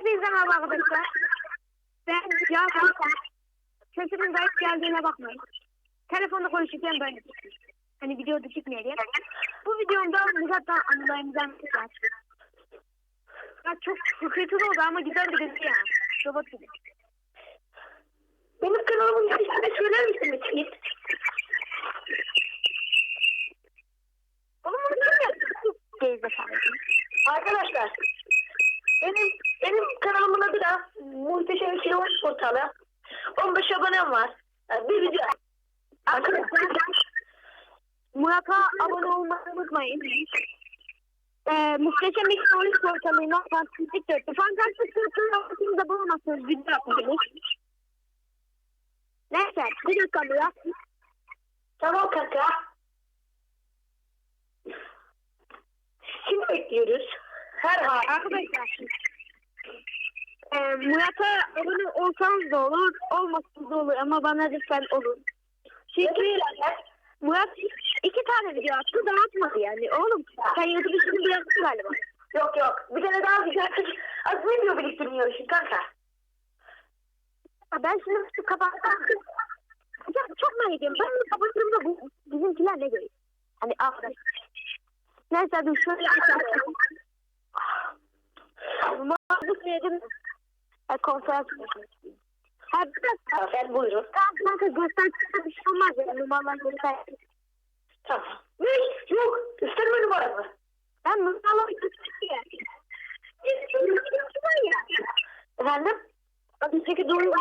Hepinize arkadaşlar. Ben Cafer. Sesimin zayıf geldiğine bakmayın. Telefonda konuşurken böyle. Hani videoda çıkmıyor diye. Bu videomda Murat'tan anılarımızdan var. Ya çok kötü oldu ama güzel bir dizi ya. Robot gibi. Benim kanalımın ismini söyler misiniz Yiğit? Oğlum bunu kim yaptı? Arkadaşlar, benim benim kanalımın adı da Muhteşem Sinema Portalı. 15 abonem var. Yani Bir video. Arkadaşlar, Murat'a abone olmayı unutmayın. Ee, muhteşem oyun portalıyla fantastik dörtlü. Fantastik dörtlü yaptığınızda bulamazsınız. Video yapabilir. Neyse bir dakika Murat. tamam kanka. Kim bekliyoruz? Her hal. Arkadaşlar. Ee, Murat'a abone olsanız da olur, olmasanız da olur ama bana lütfen olun. Çünkü Murat iki tane video attı daha atmadı yani. Oğlum sen YouTube işini bıraktın galiba. Yok yok. Bir tane daha güzel kız. Az video biriktirmiyor işin kanka. Ben şimdi şu kapatsam. Ya, çok merak ediyorum. Ben bunu kapattığımda bu bizimkiler ne görüyor? Hani arkadaş. Neyse dur şöyle açalım. Muhabbet yedim. Ha, konferans. Ha bir dakika. Sen buyurun. Tamam kanka gösterse bir şey olmaz ya. Numaralar göster. Tamam. Ne? Yok. İstemiyorum numaramı. Ben numaralar göster ya. ya. Efendim? Çünkü doğru.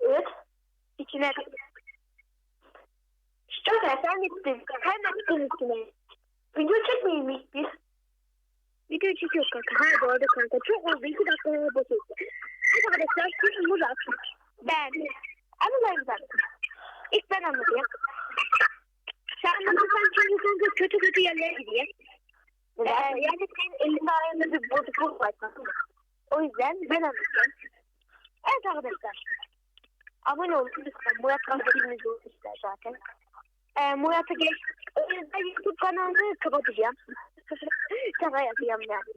Evet. İçine. Şöyle. Sen gittin. Hemen gittin içine. Video çekmeyeyim mi biz? Video çekiyor kanka. Ha bu arada kanka. Çok oldu. İki dakikaya bakıyorsun. Evet arkadaşlar şimdi Murat. Ben. Anılarımdan. İlk ben anlatayım. Sen anlatırsan çünkü kanka kötü kötü yerlere gidiyor. Ee, yani senin elinde ayağında bir bozukluk var. O yüzden ben anlatacağım. Evet arkadaşlar. Abone olun lütfen. Murat filmimiz olmuşlar zaten. Ee, Murat'ı geç. O yüzden YouTube kanalını kapatacağım. Şaka yapıyorum yani.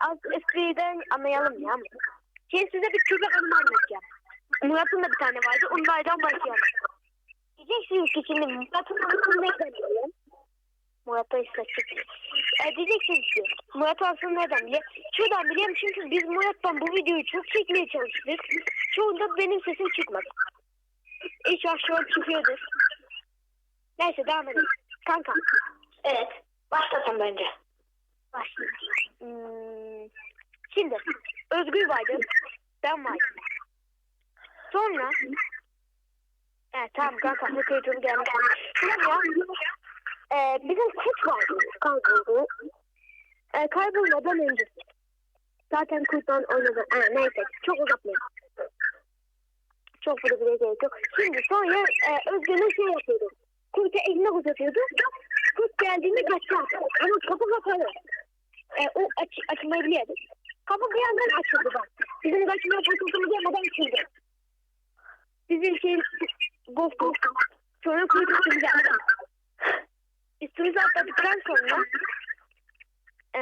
Az espriden anlayalım ya. Şimdi size bir köpek anımı anlatacağım. Murat'ın da bir tane vardı. Onlardan başlayalım. Diyeceksiniz ki şimdi Murat'ın anısını nereden biliyorum? Murat'ta istatistik. E, diyeceksiniz ki Murat aslında nereden biliyor? Şuradan biliyorum çünkü biz Murat'tan bu videoyu çok çekmeye çalıştık. Çoğunda benim sesim çıkmadı. İnşallah şu an çıkıyordur. Neyse devam edelim. Kanka. Evet. Başlasın bence. Hmm, şimdi Özgür vardı. Ben vardım. Sonra Evet tamam kanka hükümetim gelmiş. Sonra e, bizim kurt vardı. Kayboldu. E, kaybolmadan önce. Zaten kurttan oynadı. E, neyse çok uzatmayalım. Çok burada bile gerek yok. Şimdi sonra e, Özgür'ün şey yapıyordu. Kurt'a eline uzatıyordu. Kurt geldiğinde kaçacak. Ama kapı kapalı. E, o aç, açmayı biliyordu. Kapı bir yandan açıldı bak. Bizim kaçmaya fırsatımız yapmadan açıldı. Bizim şey bozdu. Sonra kurt üstümüze atladı. Üstümüze atladıktan sonra e,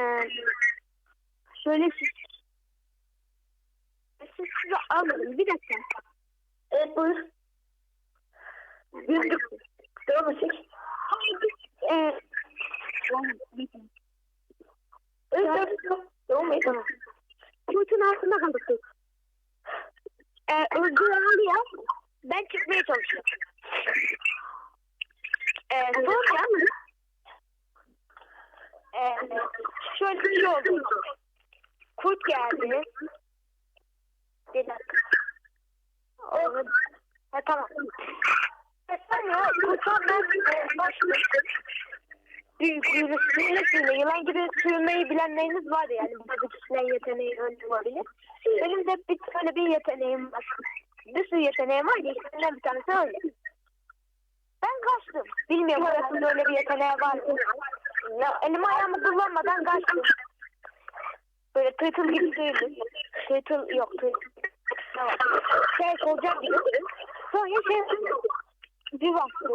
şöyle siz size almadım. Bir dakika. Evet buyur. Güldük. Devam etsek. E, Kurtun altında kaldık. Ee, Özgür ağlıyor. Ben çıkmaya çalışıyorum. Ee, sonra ee, şöyle bir şey oldu. Kurt geldi. Bir dakika. Ha, tamam. E, sonra kurttan ben e, büyük sürmesiyle yılan gibi sürmeyi bilenleriniz var yani. Bazı kişilerin yeteneği önce olabilir. Benim de bir tane bir yeteneğim var. Bir sürü yeteneğim var. İkisinden bir tanesi öyle. Ben kaçtım. Bilmiyorum arasında öyle bir yeteneği var mı? Ya, elimi ayağımı kullanmadan kaçtım. Böyle tırtıl gibi değildim. Tırtıl yok tırtıl. Tamam. Şey olacak gibi. Sonra şey bir baktım.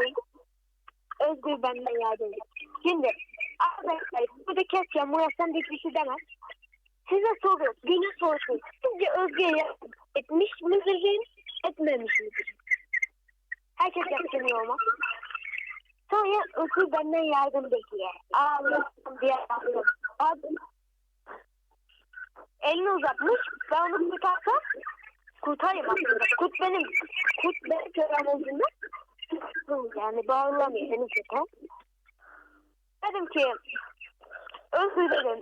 Özgür benden yardım et. Şimdi arkadaşlar burada keseceğim. Murat sen de hiçbir şey demez. size soruyorum. Günün sorusu. Sizce Özge'ye etmiş midir? Etmemiş midir? Herkes yaptırmıyor ama. Sonra Özgür benden yardım bekliyor. Ağlıyor diye ağlıyor. Abi, elini uzatmış. Ben onu kurtarsam kurtarayım aslında. Kurt benim. Kurt benim köpeğim olduğunda yani bağlamıyor benim köpeğim. Dedim ki Özgür dedim.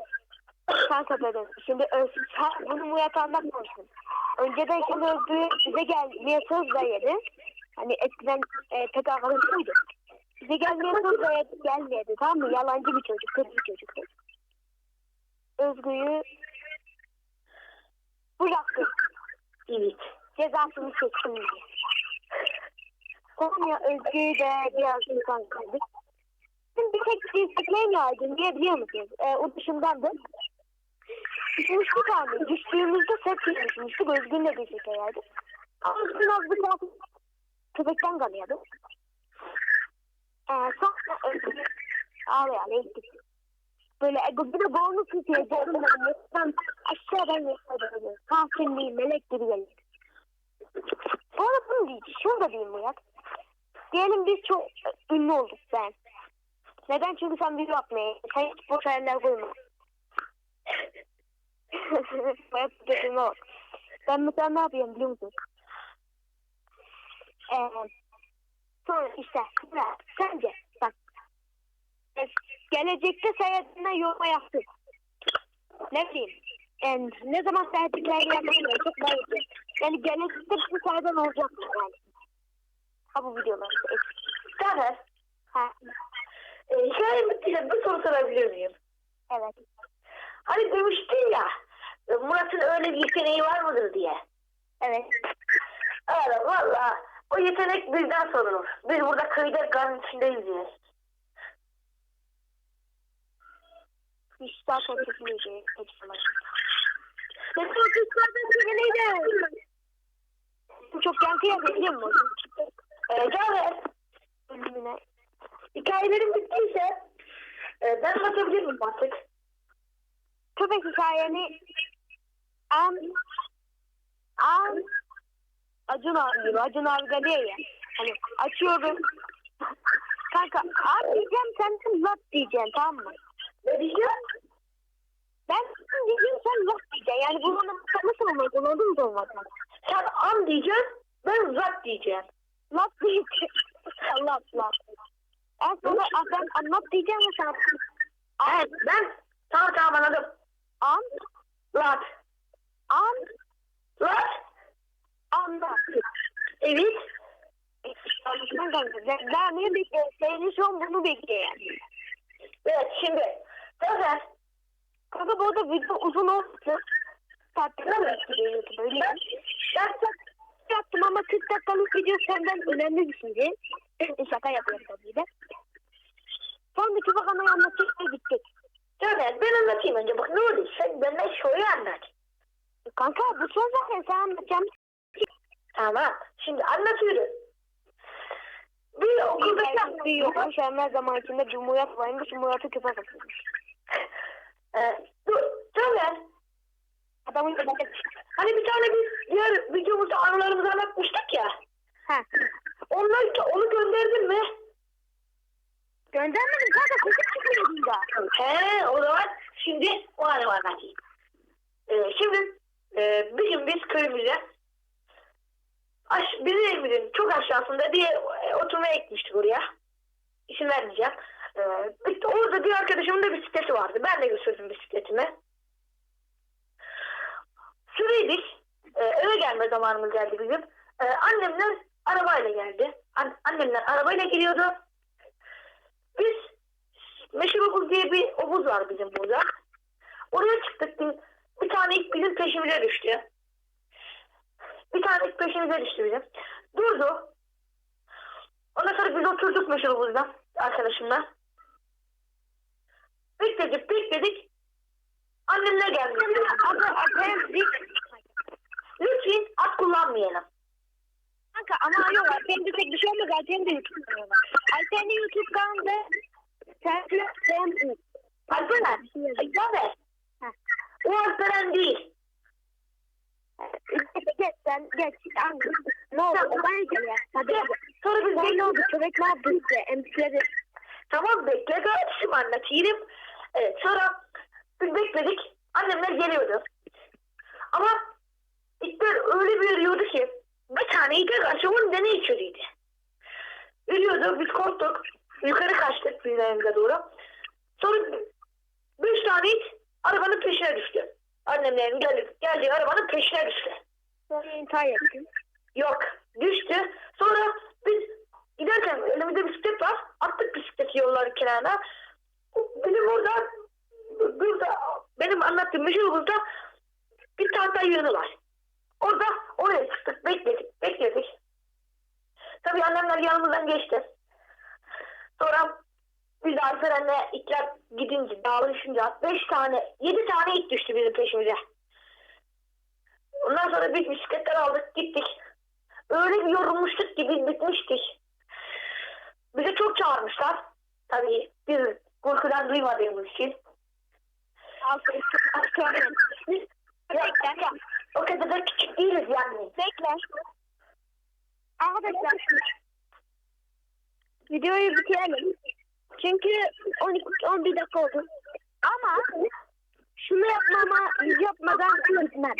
Kanka dedim. Şimdi Özgür sen bunu Murat anlatmamışsın. Önceden şimdi Özgür bize gelmeye söz verdi. Hani eskiden e, pek arkadaşıydı. Bize gelmeye söz verdi. Gelmedi tamam mı? Yalancı bir çocuk. Kötü bir çocuktu. Özgür'ü bıraktı. Evet. Cezasını çektim diye. Sonra Özgür'ü de biraz insan kıldık. Şimdi bir tek disipline yardım diye biliyor musunuz? Ee, o dışındandı. Düşmüştük abi. Düştüğümüzde set düşmüştük. Özgün de şey yardım. Ama Özgün az bir daha köpekten kalıyordu. Ee, sonra Özgün ağlaya ağlaya gittik. Böyle bir de boğunu tutuyor. Ben ben aşağıdan yukarıda. Kahveli melek gibi geliyor. Bu arada bunu diyeceğim. Şunu da diyeyim Murat. Diyelim biz çok ünlü olduk ben. Neden? Çünkü sen video atmaya. Sen hiç boş hayaller koyma. Murat dediğime bak. Ben mesela ne yapıyorum biliyor musun? Ee, sonra işte Murat, sence bak gelecekte seyahatine yorma yaptık. Ne bileyim. Yani ne zaman seyahatliklerini yapmayı çok merak Yani gelecekte bir seyahatten olacak yani. Ha bu videolar. Zafer. Ha, E, hikaye bittiğinde bir soru sorabilir miyim? evet. Hani demiştin ya e, Murat'ın öyle bir yeteneği var mıdır diye. Evet. Evet valla o yetenek bizden sorulur. Biz burada köyde garın içindeyiz diye. Çok çekmeyeceğim. Hepsi var. Mesela kızlardan biri neydi? Bu çok yankı yapıyor biliyor musun? E, Cafer Ölümüne. Hikayelerin bittiyse e, ben anlatabilir miyim artık? Köpek hikayeni an an Acun abi gibi. Acun abi de diyor ya. Hani açıyorum. Kanka an diyeceğim sen lat diyeceksin tamam mı? Ne diyeceğim? Ben an diyeceğim sen lat diyeceksin. Yani bunun nasıl olmaz? Anladın mı olmaz? Sen an diyeceksin ben uzak diyeceğim. Lat diyeceksin. En sonra ah, ben anlat diyeceğim ya sana. Evet ben tamam tamam anladım. An, Lat. an, Lat. anlat. Evet. Ben. Ben, ne bekliyorum? Senin an bunu bekliyor yani. Evet şimdi. Cafer. Kanka bu arada video uzun olsun. Saatlerce gidiyor YouTube'a öyle Ben, ben yaptım ama 40 dakikalık video senden önemli bir şeydi. Şaka yapıyorum tabii de. Son bir küpe kanayı anlatacak bittik. Cafer ben anlatayım önce. Bak ne oldu? Sen benden şöyle anlat. Kanka bu son zaten sen anlatacağım. Tamam. Şimdi anlatıyorum. Bir okuldaki Bir bir yokmuş hemen zaman içinde bir Murat varmış. Murat'ı küpe satılmış. Ee, dur. Cafer. Adamın da Hani bir tane biz diğer videomuzda anılarımızı anlatmıştık ya. Ha. Onlar onu gönderdin mi? Göndermedim kanka kızık çıkıyor da. He o zaman şimdi o anı anlatayım. Ee, şimdi e, bir gün biz köyümüze aş, bizim evimizin çok aşağısında bir e, oturmaya oraya. İsim vermeyeceğim. Ee, orada bir arkadaşımın da bisikleti vardı. Ben de götürdüm bisikletimi. Süreydik. Ee, eve gelme zamanımız geldi bizim. Ee, annemler arabayla geldi. An- annemler arabayla geliyordu. Biz Meşhur Obuz diye bir obuz var bizim burada. Oraya çıktık. Bir, bir tane ilk bizim peşimize düştü. Bir tane ilk peşimize düştü bizim. Durdu. Ondan sonra biz oturduk Meşhur Obuz'da arkadaşımla. Bekledik bekledik. Annemler geldi. Abi abi Lütfen at kullanmayalım. Kanka ama yok de tek bir şey olmaz. Alper'in de YouTube kanalı var. Alper'in de YouTube kanalında sen sen Alper, Cafer. Ha. O Alperen değil. Geç sen geç. Ne oldu? Olay gel. Hadi. Sonra biz Ben ne oldu? Köpek ne yaptı size? Emsikledi. Tamam bekle kardeşim anlatayım. Evet sonra biz bekledik. Annemler geliyordu. Ama İlker öyle bir yürüyordu ki bir tane İlker karşı on tane içeriydi. Yürüyordu biz korktuk. Yukarı kaçtık bizim evimize doğru. Sonra beş tane it arabanın peşine düştü. Annemlerin geldi, geldiği arabanın peşine düştü. Sonra intihar ettim. Yok düştü. Sonra biz giderken elimizde bisiklet var. Attık bisikleti yolların kenarına. Benim orada burada benim anlattığım meşhur burada bir tahta yığını var. Orada oraya çıktık bekledik bekledik. Tabii annemler yanımızdan geçti. Sonra biz de Alperen'le itler gidince dağılışınca beş tane yedi tane it düştü bizim peşimize. Ondan sonra biz bisikletler aldık gittik. Öyle bir yorulmuştuk ki biz bitmiştik. Bize çok çağırmışlar. Tabii biz korkudan duymadığımız için. Altı. O kadar da küçük değiliz yani. Bekle. Arkadaşlar videoyu bitirelim. Çünkü 12 11 dakika oldu. Ama şunu yapmama yapmadan bitmez.